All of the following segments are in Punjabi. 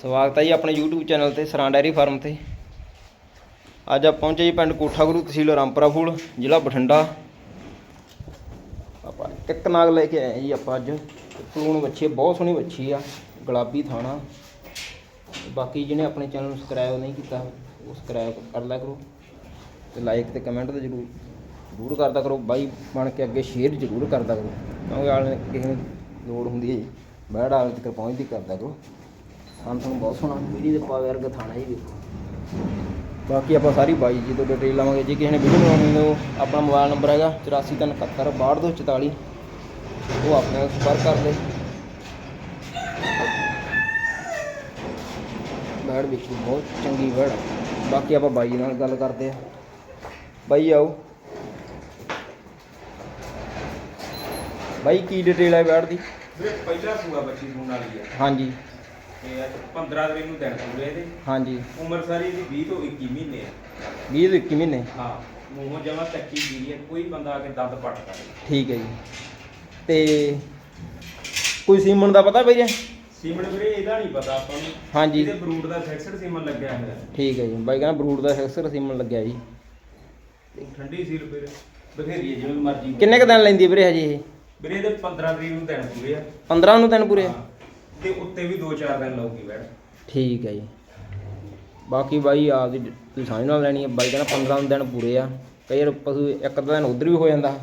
ਸਵਾਗਤ ਹੈ ਜੀ ਆਪਣੇ YouTube ਚੈਨਲ ਤੇ ਸਰਾਂ ਡੈਰੀ ਫਾਰਮ ਤੇ। ਅੱਜ ਆਪਾਂ ਪਹੁੰਚੇ ਜੀ ਪਿੰਡ ਕੋਠਾ ਗੁਰੂ ਤਹਿਸੀਲ ਰਾਮਪੁਰਾ ਫੂਲ, ਜ਼ਿਲ੍ਹਾ ਬਠਿੰਡਾ। ਆਪਾਂ ਇੱਕ ਨਾਗ ਲੈ ਕੇ ਆਏ ਜੀ ਆਪਾਂ ਅੱਜ। ਪਲੂਣ ਵੱਛੀ ਬਹੁਤ ਸੋਹਣੀ ਬੱਚੀ ਆ, ਗੁਲਾਬੀ ਥਾਣਾ। ਬਾਕੀ ਜਿਹਨੇ ਆਪਣੇ ਚੈਨਲ ਨੂੰ ਸਬਸਕ੍ਰਾਈਬ ਨਹੀਂ ਕੀਤਾ, ਉਹ ਸਬਸਕ੍ਰਾਈਬ ਕਰ ਲਿਆ ਕਰੋ। ਤੇ ਲਾਈਕ ਤੇ ਕਮੈਂਟ ਤੇ ਜਰੂਰ, ਜ਼ਰੂਰ ਕਰਦਾ ਕਰੋ। ਬਾਈ ਬਣ ਕੇ ਅੱਗੇ ਸ਼ੇਅਰ ਜ਼ਰੂਰ ਕਰਦਾ ਕਰੋ। ਕਿਉਂਕਿ ਆਲੇ ਕਿਸੇ ਨੂੰ ਲੋੜ ਹੁੰਦੀ ਹੈ ਜੀ। ਬੈੜ ਆਲੇ ਤੱਕ ਪਹੁੰਚਦੀ ਕਰਦਾ ਕਰੋ। ਤੁਹਾਨੂੰ ਬਹੁਤ ਸੋਹਣਾ ਵੀਡੀਓ ਦੇ ਪਾਵੇ ਵਰਗਾ ਥਾਣਾ ਜੀ ਵੇਖੋ। ਬਾਕੀ ਆਪਾਂ ਸਾਰੀ ਬਾਈ ਜੀ ਤੋਂ ਡਿਟੇਲ ਲਵਾਂਗੇ। ਜੇ ਕਿਸੇ ਨੇ ਵੀਡੀਓ ਬਣਾਉਣੀ ਹੋ ਆਪਣਾ ਮੋਬਾਈਲ ਨੰਬਰ ਹੈਗਾ 843771 6244 ਉਹ ਆਪਣੇ ਨਾਲ ਸੰਪਰਕ ਕਰ ਲੈ। ਬੈੜ ਵੇਖੀ ਬਹੁਤ ਚੰਗੀ ਬੈੜ। ਬਾਕੀ ਆਪਾਂ ਬਾਈ ਨਾਲ ਗੱਲ ਕਰਦੇ ਆ। ਬਾਈ ਆਓ। ਬਾਈ ਕੀ ਡਿਟੇਲ ਹੈ ਬੈੜ ਦੀ? ਵੀਰੇ ਪਹਿਲਾ ਸੂਆ ਬੱਚੀ ਸੂਣ ਵਾਲੀ ਆ। ਹਾਂਜੀ। ਤੇ ਅੱਜ 15 ਤਰੀਕ ਨੂੰ ਦਿਨ ਪੂਰੇ ਇਹਦੇ। ਹਾਂਜੀ। ਉਮਰ ਸਾਰੀ ਦੀ 20 ਤੋਂ 21 ਮਹੀਨੇ ਆ। 20 ਤੋਂ 21 ਮਹੀਨੇ? ਹਾਂ ਮੂੰਹੋਂ ਜਮਾ ਜੀਰੀ ਹੈ ਕੋਈ ਬੰਦਾ ਆ ਕੇ ਦੰਦ ਪੱਟ ਕਰੇ ਠੀਕ ਹੈ ਜੀ। ਤੇ ਕੋਈ ਸੀਮਨ ਦਾ ਪਤਾ ਵੀਰੇ? ਸੀਮਨ ਵੀਰੇ ਇਹਦਾ ਨਹੀਂ ਪਤਾ ਆਪਾਂ ਨੂੰ। ਹਾਂਜੀ। ਇਹਦੇ ਬਰੂਟ ਦਾ ਸੈਕਸਡ ਸੀਮਨ ਲੱਗਿਆ ਹੋਇਆ। ਠੀਕ ਹੈ ਜੀ। ਬਾਈ ਕਹਿੰਦਾ ਬਰੂਟ ਦਾ ਸੈਕਸਰ ਸੀਮਨ ਲੱਗਿਆ ਜੀ। ਠੰਡੀ ਸੀਲ ਵੀਰੇ ਬਥੇਰੀ ਹੈ ਜਿਵੇਂ ਮਰਜ਼ੀ ਕਿੰਨੇ ਕ ਦਿਨ ਲੈਂਦੀ ਹੈ ਵੀਰੇ ਹਜੇ ਇਹ? ਵੀਰੇ ਇਹਦੇ 15 ਤਰੀਕ ਨੂੰ ਦਿਨ ਪੂਰੇ ਆ। 15 ਨੂੰ ਦਿਨ ਪੂਰੇ? ਹਾਂ। ਤੇ ਉੱਤੇ ਵੀ 2-4 ਦਿਨ ਲਾਉਗੀ ਬੈਠ ਠੀਕ ਹੈ ਜੀ। ਬਾਕੀ ਬਾਈ ਆਪਦੀ ਤੁਸੀਂ ਸਮਝ ਨਾਲ ਲੈਣੀ ਹੈ ਬਾਈ ਕਹਿੰਦਾ 15 ਦਿਨ ਪੂਰੇ ਆ। ਕਈ ਵਾਰ ਪਸ਼ੂ ਇੱਕ ਅੱਧਾ ਦਿਨ ਉਧਰ ਵੀ ਹੋ ਜਾਂਦਾ।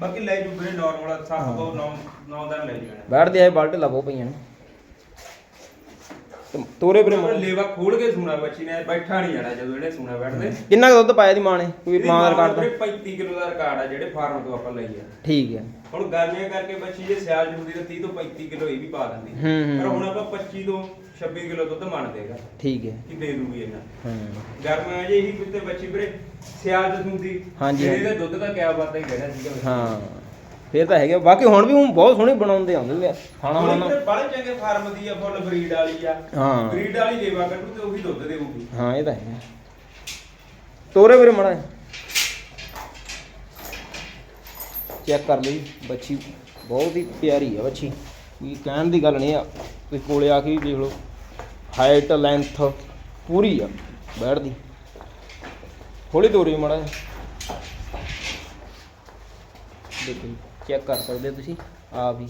ਬਾਕੀ ਲੈ ਜੂ ਵੀਰੇ ਨਾਰਮਲ 7 ਹਾਂ। ਤੋਂ 9 9 ਦਿਨ ਲੈ ਜਾਣਾ। ਬੈਠਦੇ ਆਏ ਬਾਲਟੇ ਲਵੋ ਪਈਆਂ ਨੇ। ਤੋਰੇ ਵੀਰੇ ਮਾੜਾ। ਲੇਵਾ ਖੋਲ ਕੇ ਸੁਣਾ ਬੱਚੀ ਨੇ ਬੈਠਾ ਨਹੀਂ ਜਾਣਾ ਜਦੋਂ ਇਹਨੇ ਸੁਣਾ ਬੈਠਦੇ। ਕਿੰਨਾ ਕੁ ਦੁੱਧ ਪਾਇਆ ਦੀ ਮਾਂ ਨੇ? ਕੋਈ ਮਾਂ ਦਾ ਮਾਂ ਰਿਕਾਰਡ ਦਾ? 35 ਕਿਲੋ ਦਾ ਰਿਕਾਰਡ ਆ ਜਿਹੜੇ ਫਾਰਮ ਤੋਂ ਆਪਾਂ ਲਈ ਆ। ਠੀਕ ਹੈ ਹੁਣ ਗਰਮੀਆਂ ਕਰਕੇ ਬੱਚੀ ਜੇ ਸਿਆਲ ਜੂਦੀ ਤਾਂ 30 ਤੋਂ 35 ਕਿਲੋ ਇਹ ਵੀ ਪਾ ਦਿੰਦੀ। ਹੂੰ, ਹੂੰ। ਪਰ ਹੁਣ ਆਪਾਂ 25 ਤੋਂ 26 ਕਿਲੋ ਦੁੱਧ ਮੰਨ ਦੇਗਾ ਠੀਕ ਹੈ ਕਿ ਦੇ ਦੂਗੀ ਇਹਨਾਂ ਹਾਂ। ਗਰਮੀਆਂ ਜੇ ਇਹੀ ਕੁੱਤੇ ਬੱਚੀ ਵੀਰੇ ਸਿਆਲ ਹੁੰਦੀ ਹਾਂਜੀ, ਇਹਦੇ ਦੁੱਧ ਦਾ ਕਿਆ ਬਾਤ ਹੀ ਕਹਿਣਾ ਸੀਗਾ। ਹਾਂ। ਫੇਰ ਤਾਂ ਹੈਗੇ ਬਾਕੀ ਹੁਣ ਵੀ ਹੁਣ ਬਹੁਤ ਸੋਹਣੇ ਬਣਾਉਂਦੇ ਆਉਂਦੇ ਆ ਖਾਣਾ ਹੁਣ ਵੀਰੇ ਬੜੇ ਚੰਗੇ ਫਾਰਮ ਦੀ ਆ ਫੁੱਲ ਬਰੀਡ ਵਾਲੀ ਆ। ਹਾਂ। ਬਰੀਡ ਵਾਲੀ ਦੇਵਾ ਕੱਢੂ ਤੇ ਉਹੀ ਦੁੱਧ ਦੇਊਗੀ। ਹਾਂ ਇਹ ਤਾਂ ਹੈ। ਤੋਰੇ ਵੀਰੇ ਮੜਾ ਚੈੱਕ ਕਰ ਲਈ ਬੱਚੀ ਬਹੁਤ ਹੀ ਪਿਆਰੀ ਆ ਬੱਚੀ ਕੋਈ ਕਹਿਣ ਦੀ ਗੱਲ ਨਹੀਂ ਆ ਤੁਸੀਂ ਕੋਲੇ ਆ ਕੇ ਵੀ ਦੇਖ ਲਓ ਹਾਈਟ ਲੈਂਥ ਪੂਰੀ ਆ ਬੈਠ ਦੀ ਥੋੜੀ ਤੋਰੀ ਮੜਾ ਦੇਖੋ ਚੈੱਕ ਕਰ ਸਕਦੇ ਹੋ ਤੁਸੀਂ, ਆ ਵੀ।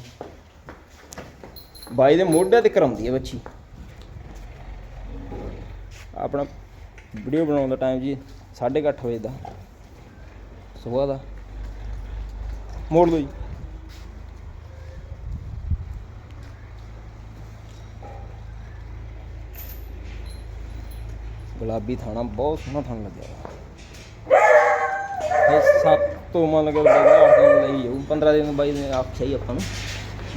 ਬਾਈ ਦੇ ਮੋਢੇ ਤੇ ਕਰਾਉਂਦੀ ਹੈ ਬੱਚੀ। ਆਪਣਾ ਵੀਡੀਓ ਬਣਾਉਣ ਦਾ ਟਾਈਮ ਜੀ 8:30 ਵਜੇ ਦਾ। ਸਵੇਰ ਦਾ। ਮੋੜ ਲਓ ਜੀ। ਗੁਲਾਬੀ ਥਾਣਾ, ਬਹੁਤ ਸੋਹਣਾ ਥਾਣਾ ਲੱਗਿਆ ਤੋਂ ਮੰਨ ਲਗੇ ਬਾਈ 8 ਦਿਨ ਲਈ ਜਾਊ। 15 ਦਿਨ ਬਾਈ ਨੇ ਆਖਿਆ ਹੀ ਆਪਾਂ ਨੂੰ,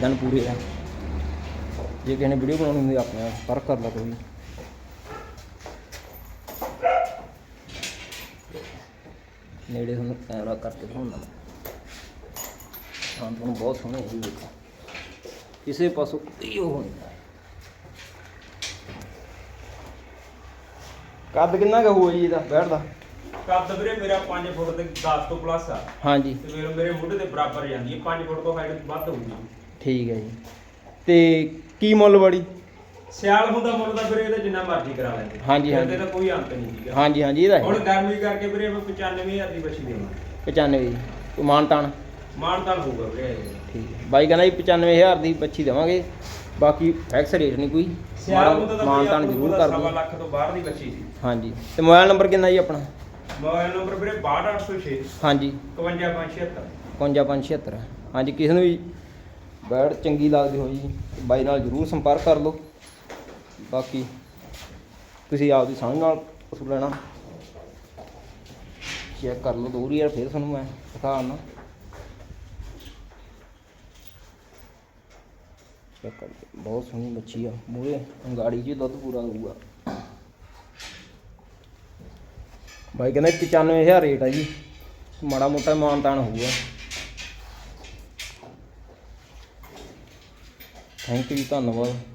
ਦਿਨ ਪੂਰੇ ਆ। ਜੇ ਕਿਸੇ ਨੇ ਵੀਡੀਓ ਬਣਾਉਣੀ ਹੁੰਦੀ ਆਪਣੇ ਪਰ ਕਰ ਲਾ ਕੋਈ। ਨੇੜੇ ਤੁਹਾਨੂੰ ਕੈਮਰਾ ਕਰਕੇ ਦਿਖਾਉਂਦਾ ਹਾਂ, ਤੁਹਾਨੂੰ ਬਹੁਤ ਸੋਹਣੇ ਇਹ ਦੇਖੋ। ਕਿਸੇ ਪਾਸੋਂ ਇਹ ਉਹ ਨਹੀਂ ਕੱਦ ਕਿੰਨਾ ਕੁ ਹੋਊ ਜੀ ਇਹਦਾ, ਬੈਠਦਾ? ਕੱਦ ਵੀਰੇ ਮੇਰਾ 5 ਫੁੱਟ ਤੇ 10 ਤੋਂ ਪਲੱਸ ਆ। ਹਾਂਜੀ। ਤੇ ਮੇਰੇ ਮੇਰੇ ਮੋਢੇ ਦੇ ਬਰਾਬਰ ਜਾਂਦੀ ਹੈ। 5 ਫੁੱਟ ਤੋਂ ਹਾਈਟ ਵੱਧ ਹੋਊਗੀ। ਠੀਕ ਹੈ ਜੀ। ਤੇ ਕੀ ਮੁੱਲ ਬੜੀ? ਸਿਆਲ ਹੁੰਦਾ ਮੁੱਲ ਦਾ ਵੀਰੇ ਇਹਦਾ ਜਿੰਨਾ ਮਰਜ਼ੀ ਕਰਾ ਲੈਂਦੇ। ਹਾਂਜੀ, ਇਹਦੇ ਹਾਂਜੀ। ਤਾਂ ਕੋਈ ਅੰਤ ਨਹੀਂ ਸੀਗਾ ਹਾਂਜੀ ਹਾਂਜੀ ਇਹਦਾ ਹੁਣ ਹੈ। ਗਰਮੀ ਕਰਕੇ ਵੀਰੇ ਆਪਾਂ 95000 ਦੀ ਬੱਚੀ ਦੇਵਾਂਗੇ। 95 ਜੀ। ਕੋਈ ਮਾਨ ਤਾਨ ਮਾਨਤਾਲ ਹੋਊਗਾ ਵੀਰੇ। ਇਹ। ਠੀਕ ਹੈ। ਬਾਈ ਕਹਿੰਦਾ ਜੀ 95000 ਦੀ ਬੱਚੀ ਦੇਵਾਂਗੇ। ਬਾਕੀ ਫੈਕਸ ਰੇਟ ਨਹੀਂ ਕੋਈ। ਸਿਆਲ ਹੁੰਦਾ ਤਾਂ ਮਾਨ ਵੀਰੇ ਤਾਨ ਆਪਾਂ ਜ਼ਰੂਰ ਕਰ ਸਵਾ ਦਿਓ। ਲੱਖ ਤੋਂ ਬਾਹਰ ਦੀ ਬੱਚੀ ਸੀ। ਹਾਂਜੀ। ਤੇ ਮੋਬਾਈਲ ਨੰਬਰ ਕਿੰਨਾ ਜੀ ਆਪਣਾ? ਮੋਬਾਈਲ ਨੰਬਰ ਵੀਰੇ 62806 ਹਾਂਜੀ। 51576 5576 ਹਾਂਜੀ ਕਿਸੇ ਨੂੰ ਵੀ ਬੈਡ ਚੰਗੀ ਲੱਗਦੀ ਹੋਈ ਜੀ ਬਾਈ ਨਾਲ ਜ਼ਰੂਰ ਸੰਪਰਕ ਕਰ ਲਓ। ਬਾਕੀ ਤੁਸੀਂ ਆਪਦੀ ਸਮਝ ਨਾਲ ਪਸ਼ੂ ਲੈਣਾ। ਚੈੱਕ ਕਰ ਲਓ ਦੂਰ ਯਾਰ ਫਿਰ ਤੁਹਾਨੂੰ ਮੈਂ ਦਿਖਾ ਆਉਣਾ ਚੈੱਕ ਕਰ ਬਹੁਤ ਸੋਹਣੀ ਮੱਛੀ ਆ। ਮੂਰੇ ਅੰਗਾੜੀ 'ਚ ਦੁੱਧ ਪੂਰਾ ਆਊਗਾ। ਬਾਈ ਕਹਿੰਦਾ 95000 ਰੇਟ ਆ ਜੀ। ਮਾੜਾ ਮੋਟਾ ਮਾਨਤਾਨ ਹੋਊਗਾ। ਥੈਂਕ ਯੂ ਧੰਨਵਾਦ।